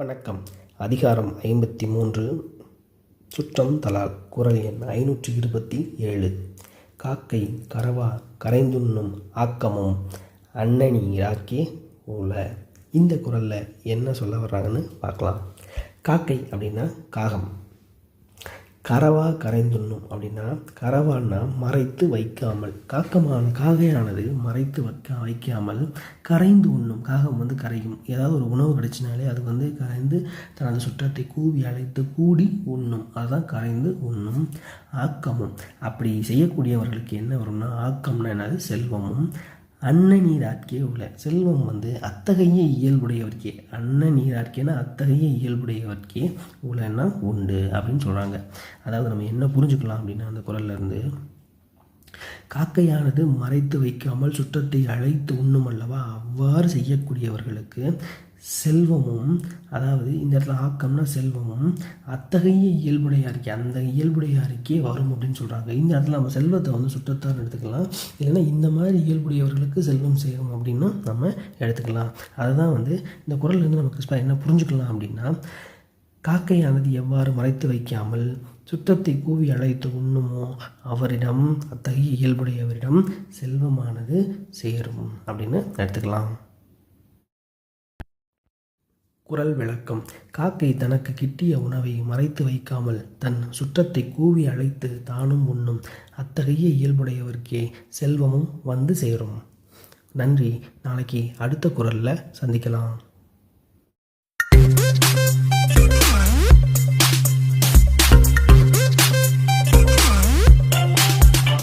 வணக்கம். அதிகாரம் ஐம்பத்தி மூன்று சுற்றம் தலால். குரல் எண் ஐநூற்றி இருபத்தி ஏழு காக்கை கரவா கரைந்துண்ணும் ஆக்கமும் அன்னணி இராக்கே உல இந்த குரலில் என்ன சொல்ல வர்றாங்கன்னு பார்க்கலாம். காக்கை அப்படின்னா காகம். கரவா கரைந்துண்ணும் அப்படின்னா கரவான்னா மறைத்து வைக்காமல் காக்கமான காகையானது மறைத்து வைக்க வைக்காமல் கரைந்து உண்ணும். காகம் வந்து கரையும். ஏதாவது ஒரு உணவு கிடைச்சினாலே அது வந்து கரைந்து தனது சுற்றத்தை கூவி அழைத்து கூடி உண்ணும். அதுதான் கரைந்து உண்ணும் ஆக்கமும். அப்படி செய்யக்கூடியவர்களுக்கு என்ன வரும்னா ஆக்கம்னா என்னது? செல்வமும். அன்ன நீராட்கே உள்ள செல்வம் வந்து அத்தகைய இயல்புடையவர்க்கே. அன்ன நீராட்கேனா அத்தகைய இயல்புடையவர்க்கே உலன்னா உண்டு அப்படின்னு சொல்கிறாங்க அதாவது நம்ம என்ன புரிஞ்சுக்கலாம் அப்படின்னா அந்த குரல்ல இருந்து காக்கையானது மறைத்து வைக்காமல் சுற்றத்தை அழைத்து உண்ணும் அல்லவா? அவ்வாறு செய்யக்கூடியவர்களுக்கு செல்வமும் அதாவது இந்த இடத்துல ஆக்கம்னா செல்வமும் அத்தகைய இயல்புடையாருக்கே அந்த இயல்புடையாருக்கே வரும் அப்படின்னு சொல்கிறாங்க இந்த இடத்துல நம்ம செல்வத்தை வந்து சுற்றத்தான் எடுத்துக்கலாம். இல்லைன்னா இந்த மாதிரி இயல்புடையவர்களுக்கு செல்வம் சேரும் அப்படின்னு நம்ம எடுத்துக்கலாம். அதுதான் வந்து இந்த குரல்ல இருந்து நமக்கு என்ன புரிஞ்சுக்கலாம் அப்படின்னா காக்கையானது எவ்வாறு மறைத்து வைக்காமல் சுற்றத்தை கூவி அழைத்து உண்ணுமோ அவரிடம் அத்தகைய இயல்புடையவரிடம் செல்வமானது சேரும் அப்படின்னு எடுத்துக்கலாம். குரல் விளக்கம். காக்கை தனக்கு கிட்டிய உணவை மறைத்து வைக்காமல் தன் சுற்றத்தை கூவி அழைத்து தானும் உண்ணும். அத்தகைய இயல்புடையவர்க்கே செல்வமும் வந்து சேரும். நன்றி. நாளைக்கு அடுத்த குரலில் சந்திக்கலாம்.